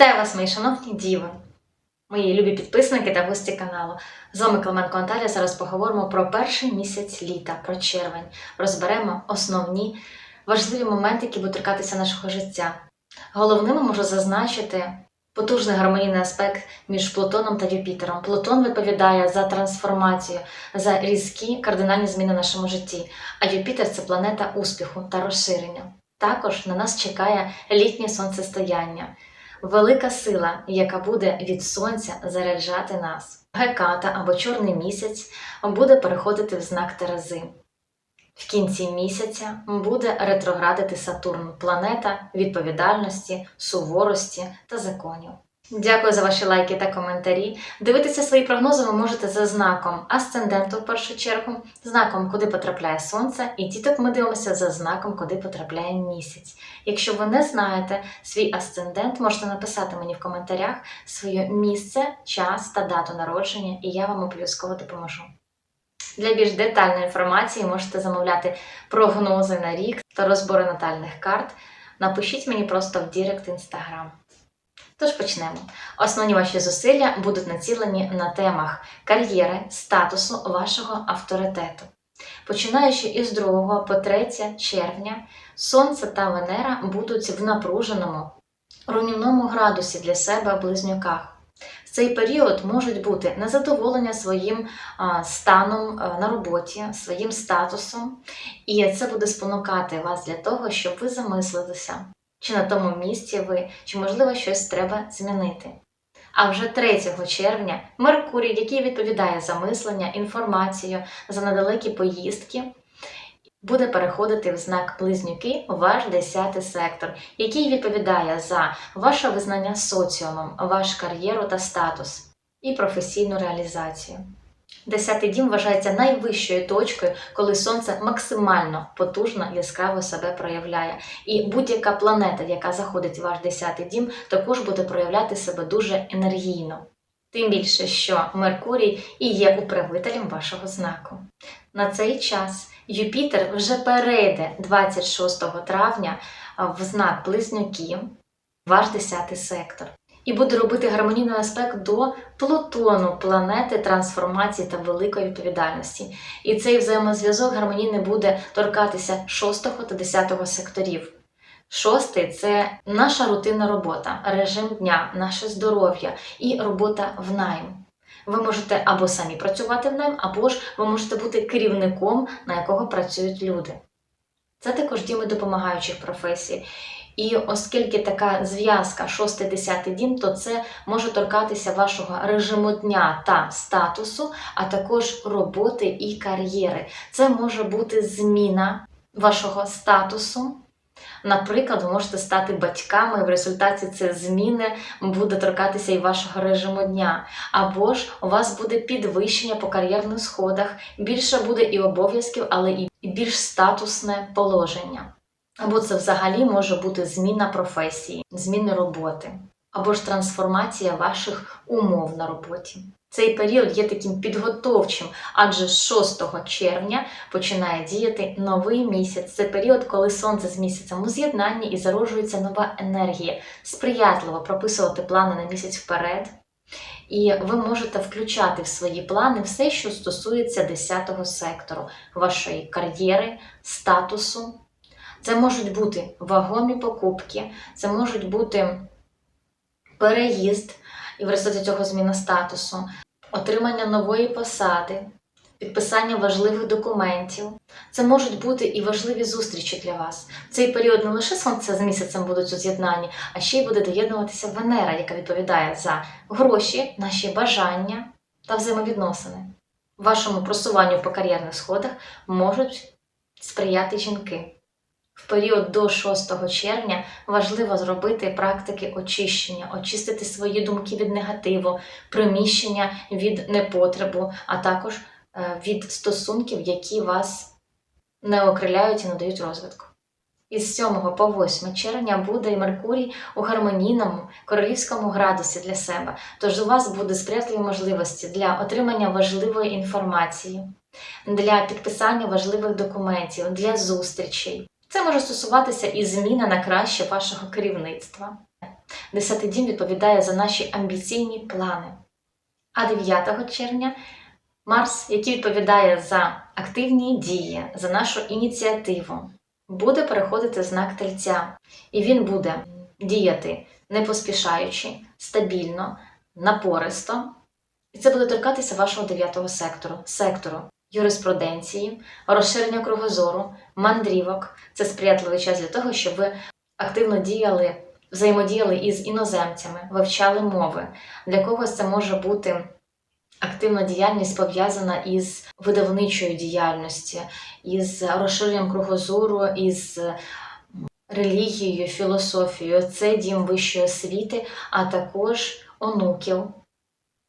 Вітаю вас, мої шановні діви, мої любі підписники та гості каналу. З вами Клименко Анталія. Зараз поговоримо про перший місяць літа, про червень. Розберемо основні важливі моменти, які будуть торкатися нашого життя. Головними можу зазначити потужний гармонійний аспект між Плутоном та Юпітером. Плутон відповідає за трансформацію, за різкі кардинальні зміни в нашому житті, а Юпітер це планета успіху та розширення. Також на нас чекає літнє сонцестояння велика сила, яка буде від сонця заряджати нас. Геката або чорний місяць буде переходити в знак Терези. В кінці місяця буде ретроградити Сатурн, планета відповідальності, суворості та законів. Дякую за ваші лайки та коментарі. Дивитися свої прогнози ви можете за знаком асценденту в першу чергу, знаком, куди потрапляє сонце, і діток ми дивимося за знаком, куди потрапляє місяць. Якщо ви не знаєте свій асцендент, можете написати мені в коментарях своє місце, час та дату народження, і я вам обов'язково допоможу. Для більш детальної інформації можете замовляти прогнози на рік та розбори натальних карт. Напишіть мені просто в Дірект Інстаграм. Тож почнемо. Основні ваші зусилля будуть націлені на темах кар'єри, статусу вашого авторитету. Починаючи із 2 по 3 червня, Сонце та Венера будуть в напруженому, руйнівному градусі для себе близнюках. В цей період можуть бути незадоволення своїм станом на роботі, своїм статусом, і це буде спонукати вас для того, щоб ви замислилися, чи на тому місці ви, чи можливо щось треба змінити. А вже 3 червня Меркурій, який відповідає за мислення, інформацію, за недалекі поїздки, буде переходити в знак близнюки ваш 10 сектор, який відповідає за ваше визнання соціумом, ваш кар'єру та статус і професійну реалізацію. Десятий дім вважається найвищою точкою, коли сонце максимально потужно яскраво себе проявляє. І будь-яка планета, яка заходить в ваш десятий дім, також буде проявляти себе дуже енергійно. Тим більше, що Меркурій і є управителем вашого знаку. На цей час Юпітер вже перейде 26 травня в знак Близнюки, ваш 10 сектор, і буде робити гармонійний аспект до Плутону, планети трансформації та великої відповідальності. І цей взаємозв'язок гармонійний буде торкатися 6 та 10 секторів. Шостий це наша рутинна робота, режим дня, наше здоров'я і робота в найм. Ви можете або самі працювати в найм, або ж ви можете бути керівником, на якого працюють люди. Це також діми допомагаючих професій. І оскільки така зв'язка 6-10 дім, то це може торкатися вашого режиму дня та статусу, а також роботи і кар'єри. Це може бути зміна вашого статусу. Наприклад, ви можете стати батьками, і в результаті це зміни буде торкатися і вашого режиму дня. Або ж у вас буде підвищення по кар'єрних сходах, більше буде і обов'язків, але і більш статусне положення. Або це взагалі може бути зміна професії, зміни роботи, або ж трансформація ваших умов на роботі. Цей період є таким підготовчим, адже з 6 червня починає діяти новий місяць. Це період, коли сонце з місяцем у з'єднанні і зароджується нова енергія, сприятливо прописувати плани на місяць вперед. І ви можете включати в свої плани все, що стосується 10 сектору, вашої кар'єри, статусу. Це можуть бути вагомі покупки, це можуть бути переїзд і в результаті цього зміна статусу, отримання нової посади, підписання важливих документів. Це можуть бути і важливі зустрічі для вас. В цей період не лише сонце з місяцем будуть у з'єднанні, а ще й буде доєднуватися Венера, яка відповідає за гроші, наші бажання та взаємовідносини. Вашому просуванню по кар'єрних сходах можуть сприяти жінки. В період до 6 червня важливо зробити практики очищення, очистити свої думки від негативу, приміщення від непотребу, а також е, від стосунків, які вас не окриляють і не дають розвитку. Із 7 по 8 червня буде і Меркурій у гармонійному королівському градусі для себе, тож у вас буде сприятливі можливості для отримання важливої інформації, для підписання важливих документів, для зустрічей. Це може стосуватися і зміни на краще вашого керівництва. Десятий дім відповідає за наші амбіційні плани. А 9 червня Марс, який відповідає за активні дії, за нашу ініціативу, буде переходити знак тельця, і він буде діяти не поспішаючи, стабільно, напористо. І це буде торкатися вашого дев'ятого сектору, сектору юриспруденції, розширення кругозору, мандрівок. Це сприятливий час для того, щоб ви активно діяли, взаємодіяли із іноземцями, вивчали мови. Для когось це може бути активна діяльність пов'язана із видавничою діяльністю, із розширенням кругозору, із релігією, філософією. Це дім вищої освіти, а також онуків.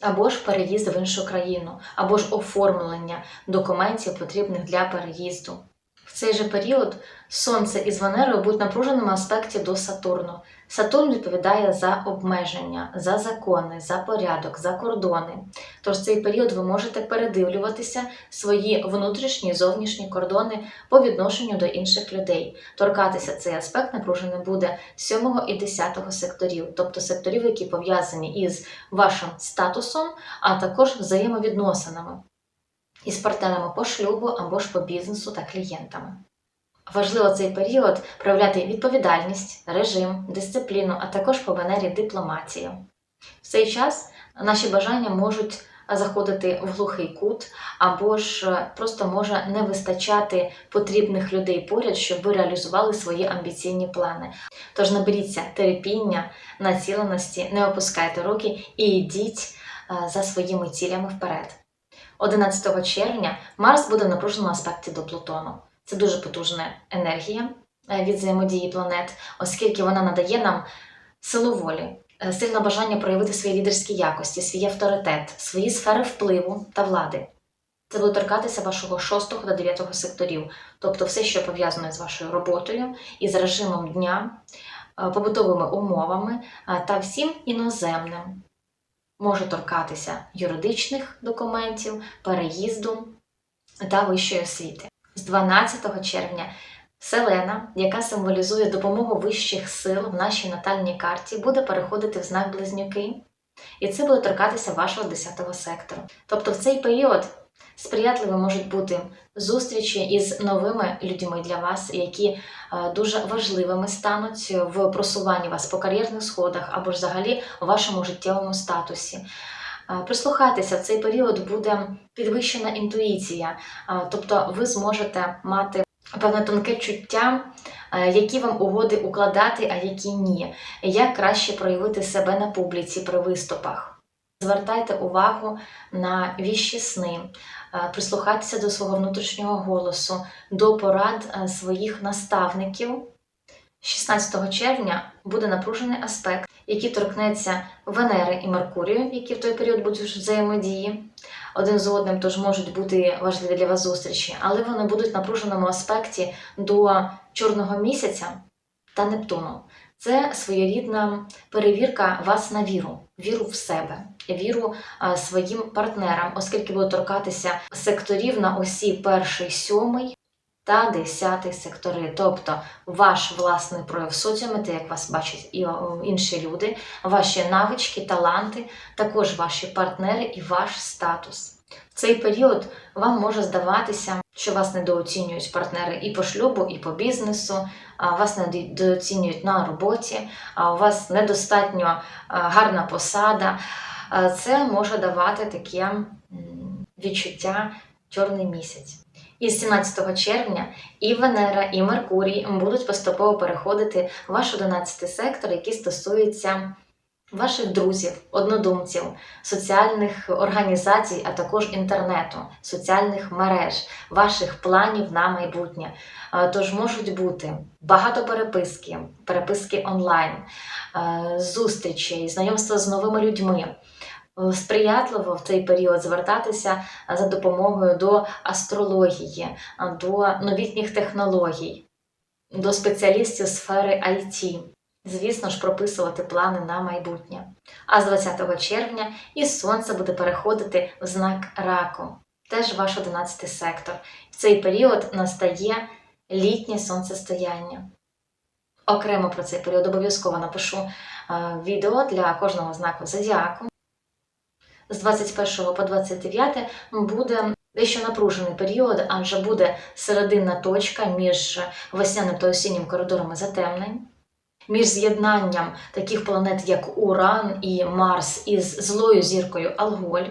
Або ж переїзд в іншу країну, або ж оформлення документів, потрібних для переїзду. В цей же період Сонце із Венерою будуть в напруженому аспекті до Сатурну. Сатурн відповідає за обмеження, за закони, за порядок, за кордони. Тож в цей період ви можете передивлюватися свої внутрішні і зовнішні кордони по відношенню до інших людей. Торкатися цей аспект напружений буде 7 і 10 секторів, тобто секторів, які пов'язані із вашим статусом, а також взаємовідносинами із партнерами по шлюбу або ж по бізнесу та клієнтами. Важливо цей період проявляти відповідальність, режим, дисципліну, а також по Венері дипломатію. В цей час наші бажання можуть заходити в глухий кут, або ж е, просто може не вистачати потрібних людей поряд, щоб ви реалізували свої амбіційні плани. Тож наберіться терпіння, націленості, не опускайте руки і йдіть е, за своїми цілями вперед. 11 червня Марс буде в напруженому аспекті до Плутону. Це дуже потужна енергія е, від взаємодії планет, оскільки вона надає нам силу волі, е, сильне бажання проявити свої лідерські якості, свій авторитет, свої сфери впливу та влади. Це буде торкатися вашого 6 до 9 секторів, тобто все, що пов'язане з вашою роботою, із режимом дня, е, побутовими умовами та всім іноземним. Може торкатися юридичних документів, переїзду та вищої освіти. З 12 червня Селена, яка символізує допомогу вищих сил в нашій натальній карті, буде переходити в знак близнюки, і це буде торкатися вашого 10 сектору. Тобто в цей період сприятливі можуть бути зустрічі із новими людьми для вас, які е, дуже важливими стануть в просуванні вас по кар'єрних сходах або ж взагалі у вашому життєвому статусі. Е, Прислухайтеся, в цей період буде підвищена інтуїція, е, тобто ви зможете мати певне тонке чуття, які вам угоди укладати, а які ні, як краще проявити себе на публіці при виступах. Звертайте увагу на віщі сни, е, прислухайтеся до свого внутрішнього голосу, до порад е, своїх наставників. 16 червня буде напружений аспект, який торкнеться Венери і Меркурію, які в той період будуть взаємодії один з одним, тож можуть бути важливі для вас зустрічі, але вони будуть в напруженому аспекті до чорного місяця та Нептуну. Це своєрідна перевірка вас на віру, віру в себе, віру своїм партнерам, оскільки буде торкатися секторів на осі перший, сьомий та десятий сектори, тобто ваш власний прояв соціуму, те, як вас бачать і інші люди, ваші навички, таланти, також ваші партнери і ваш статус. В цей період вам може здаватися, що вас недооцінюють партнери і по шлюбу, і по бізнесу, вас недооцінюють на роботі, у вас недостатньо гарна посада. Це може давати таке відчуття чорний місяць. І з 17 червня і Венера, і Меркурій будуть поступово переходити в ваш 11 сектор, який стосується ваших друзів, однодумців, соціальних організацій, а також інтернету, соціальних мереж, ваших планів на майбутнє. Тож можуть бути багато переписки, переписки онлайн, е, зустрічей, знайомства з новими людьми. Е, Сприятливо в цей період звертатися за допомогою до астрології, е, до новітніх технологій, до спеціалістів сфери IT. Звісно ж, прописувати плани на майбутнє. А з 20 червня і сонце буде переходити в знак раку, теж ваш 11 сектор. В цей період настає літнє сонцестояння. Окремо про цей період обов'язково напишу е, відео для кожного знаку зодіаку. З 21 по 29 буде дещо напружений період, адже буде серединна точка між весняним та осіннім коридорами затемнень, між з'єднанням таких планет, як Уран і Марс, із злою зіркою Алголь,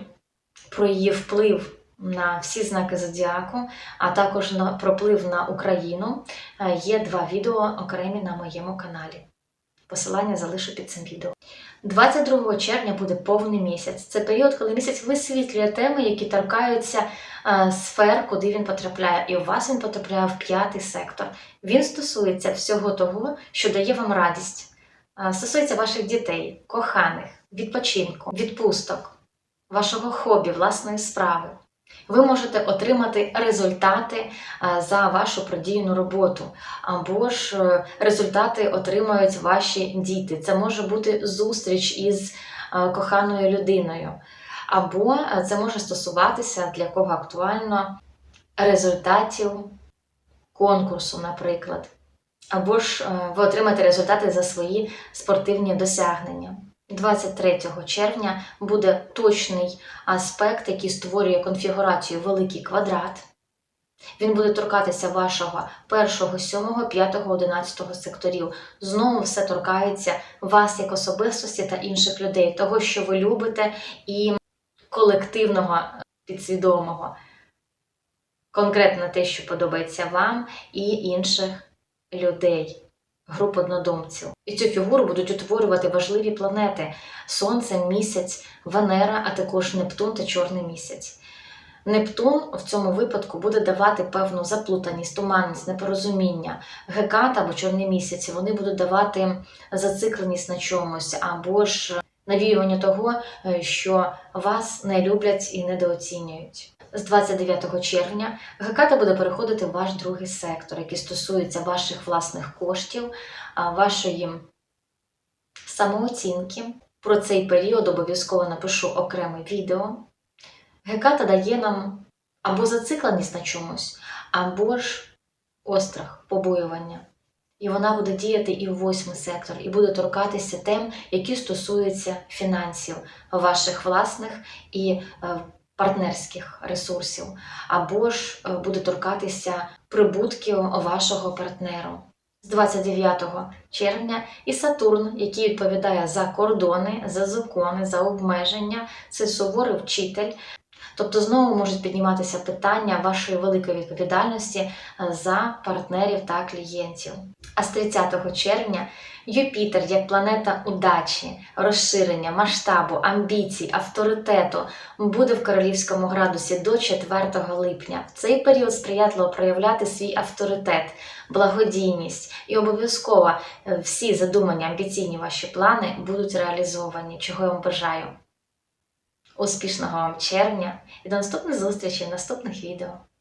про її вплив на всі знаки зодіаку, а також на про вплив на Україну. Е, Є два відео окремі на моєму каналі. Посилання залишу під цим відео. 22 червня буде повний місяць. Це період, коли місяць висвітлює теми, які торкаються е, сфер, куди він потрапляє. І у вас він потрапляє в п'ятий сектор. Він стосується всього того, що дає вам радість. Е, стосується ваших дітей, коханих, відпочинку, відпусток, вашого хобі, власної справи. Ви можете отримати результати е, за вашу продіяну роботу, або ж е, результати отримають ваші діти. Це може бути зустріч із е, коханою людиною, або це може стосуватися для кого актуально результатів конкурсу, наприклад. Або ж ви отримаєте результати за свої спортивні досягнення. 23 червня буде точний аспект, який створює конфігурацію великий квадрат. Він буде торкатися вашого 1, 7, 5, 11 секторів. Знову все торкається вас як особистості та інших людей, того, що ви любите, і колективного підсвідомого. Конкретно те, що подобається вам і інших людей, груп однодумців. І цю фігуру будуть утворювати важливі планети: Сонце, місяць, Венера, а також Нептун та Чорний місяць. Нептун в цьому випадку буде давати певну заплутаність, туманність, непорозуміння. Гекат або чорний місяць вони будуть давати зацикленість на чомусь, або ж навіювання того, е, що вас не люблять і недооцінюють. З 29 червня Геката буде переходити в ваш другий сектор, який стосується ваших власних коштів, вашої самооцінки. Про цей період обов'язково напишу окреме відео. Геката дає нам або зацикленість на чомусь, або ж острах, побоювання. І вона буде діяти і в восьмий сектор, і буде торкатися тем, які стосуються фінансів, ваших власних і е, партнерських ресурсів, або ж е, буде торкатися прибутків вашого партнеру. З 29 червня і Сатурн, який відповідає за кордони, за закони, за обмеження, це суворий вчитель. Тобто знову можуть підніматися питання вашої великої відповідальності е, за партнерів та клієнтів. А з 30 червня Юпітер як планета удачі, розширення, масштабу, амбіцій, авторитету буде в королівському градусі до 4 липня. В цей період сприятливо проявляти свій авторитет, благодійність і обов'язково е, всі задумані амбіційні ваші плани будуть реалізовані, чого я вам бажаю. Успішного вам червня і до наступних зустрічей в наступних відео.